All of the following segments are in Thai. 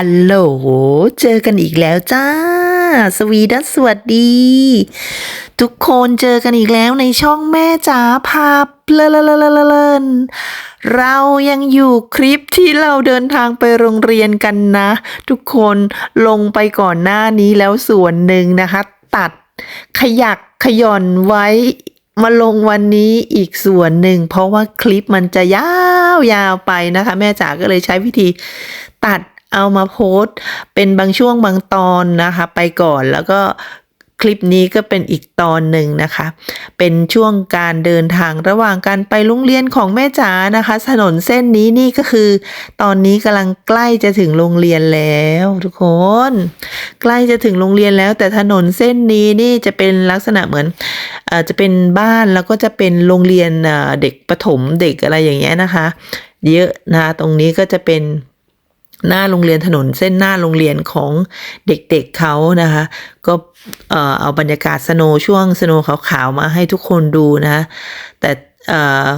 ฮัลโหล เจอกันอีกแล้วจ้า สวีดัสสวัสดี ทุกคนเจอกันอีกแล้วในช่องแม่จ๋าพาเพลินนเรายังอยู่คลิปที่เราเดินทางไปโรงเรียนกันนะ ทุกคนลงไปก่อนหน้านี้แล้วส่วนหนึ่งนะคะ ตัดขยักขย่อนไว้มาลงวันนี้อีกส่วนหนึ่ง เพราะว่าคลิปมันจะยาวๆไปนะคะ แม่จ๋าก็เลยใช้วิธีตัด เอามาโพสต์เป็นบางช่วงบางตอนนะคะ ไปก่อนแล้วก็คลิปนี้ก็เป็นอีกตอนหนึ่งนะคะ เป็นช่วงการเดินทางระหว่างการไปโรงเรียนของแม่จ๋านะคะ ถนนเส้นนี้นี่ก็คือ ตอนนี้กำลังใกล้จะถึงโรงเรียนแล้วทุกคน ใกล้จะถึงโรงเรียนแล้ว แต่ถนนเส้นนี้นี่จะเป็นลักษณะเหมือนอ่อจะเป็นบ้านแล้วก็จะเป็นโรงเรียนเด็กประถมเด็กอะไรอย่างเงี้ยนะคะ เยอะนะตรงนี้ก็จะเป็น หน้าโรงเรียนถนนเส้นหน้าโรงเรียนของเด็กๆเเขานะคะ ก็เออเอาบรรยากาศสโนว์ช่วงสโนว์ขาวๆมาให้ทุกคนดูนะ แต่อ่อ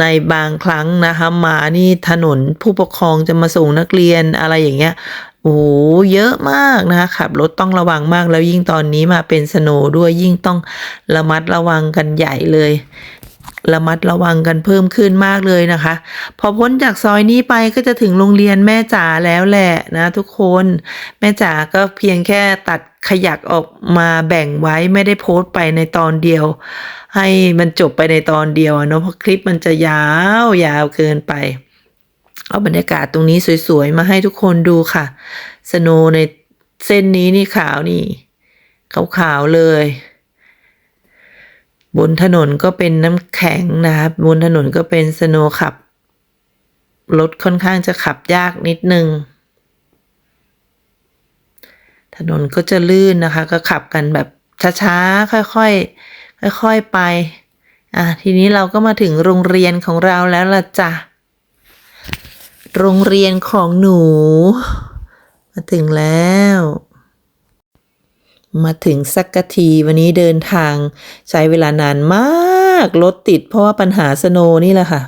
ในบางครั้งนะคะมานี่ถนนผู้ปกครองจะมาส่งนักเรียนอะไรอย่างเงี้ยโอ้โหเยอะมากนะคะขับรถต้องระวังมากแล้วยิ่งตอนนี้มาเป็นสโนว์ด้วยยิ่งต้องระมัดระวังกันใหญ่เลย ระมัดระวังกันเพิ่มขึ้นมากเลยนะคะ พอพ้นจากซอยนี้ไปก็จะถึงโรงเรียนแม่จ๋าแล้วแหละนะทุกคน แม่จ๋าก็เพียงแค่ตัดขยักออกมาแบ่งไว้ไม่ได้โพสต์ไปในตอนเดียว ให้มันจบไปในตอนเดียวเนาะเพราะคลิปมันจะยาวยาวเกินไป เอาบรรยากาศตรงนี้สวยๆ มาให้ทุกคนดูค่ะ สโนในเส้นนี้นี่ขาวนี่ขาวๆเลย บนถนนก็เป็นน้ำแข็งนะครับ บนถนนก็เป็นสโนว์ขับ รถค่อนข้างจะขับยากนิดนึง ถนนก็จะลื่นนะคะ ก็ขับกันแบบช้าๆ ค่อยๆ ค่อยๆ ไป อะ ทีนี้เราก็มาถึงโรงเรียนของเราแล้วล่ะจ้ะ โรงเรียนของหนู มาถึงแล้ว มาถึงสักกะทีวันนี้เดินทาง ใช้เวลานานมากรถติดเพราะว่าปัญหาสโนนี่แหละค่ะ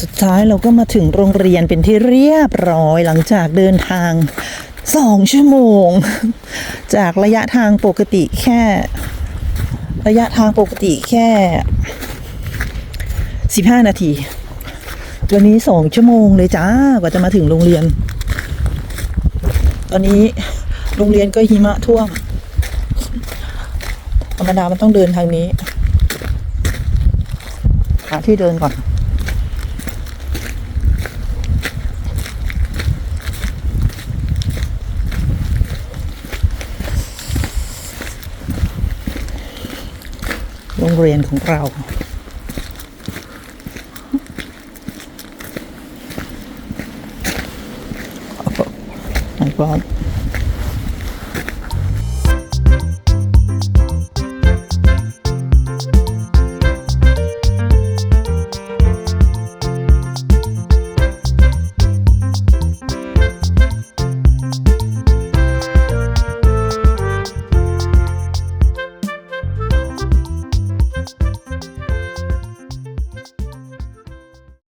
สุดท้ายเราก็มาถึงโรงเรียนเป็นที่เรียบร้อยหลังจากเดินทางสองชั่วโมง จากระยะทางปกติแค่ ระยะทางปกติแค่สิบห้านาที วันนี้สองชั่วโมงเลยจ้ากว่าจะมาถึงโรงเรียน อนนี้โรงเรียนก็หิมะท่วม ธรรมดามันต้องเดินทางนี้ หาที่เดินก่อน โรงเรียนของเรา Ang pangit.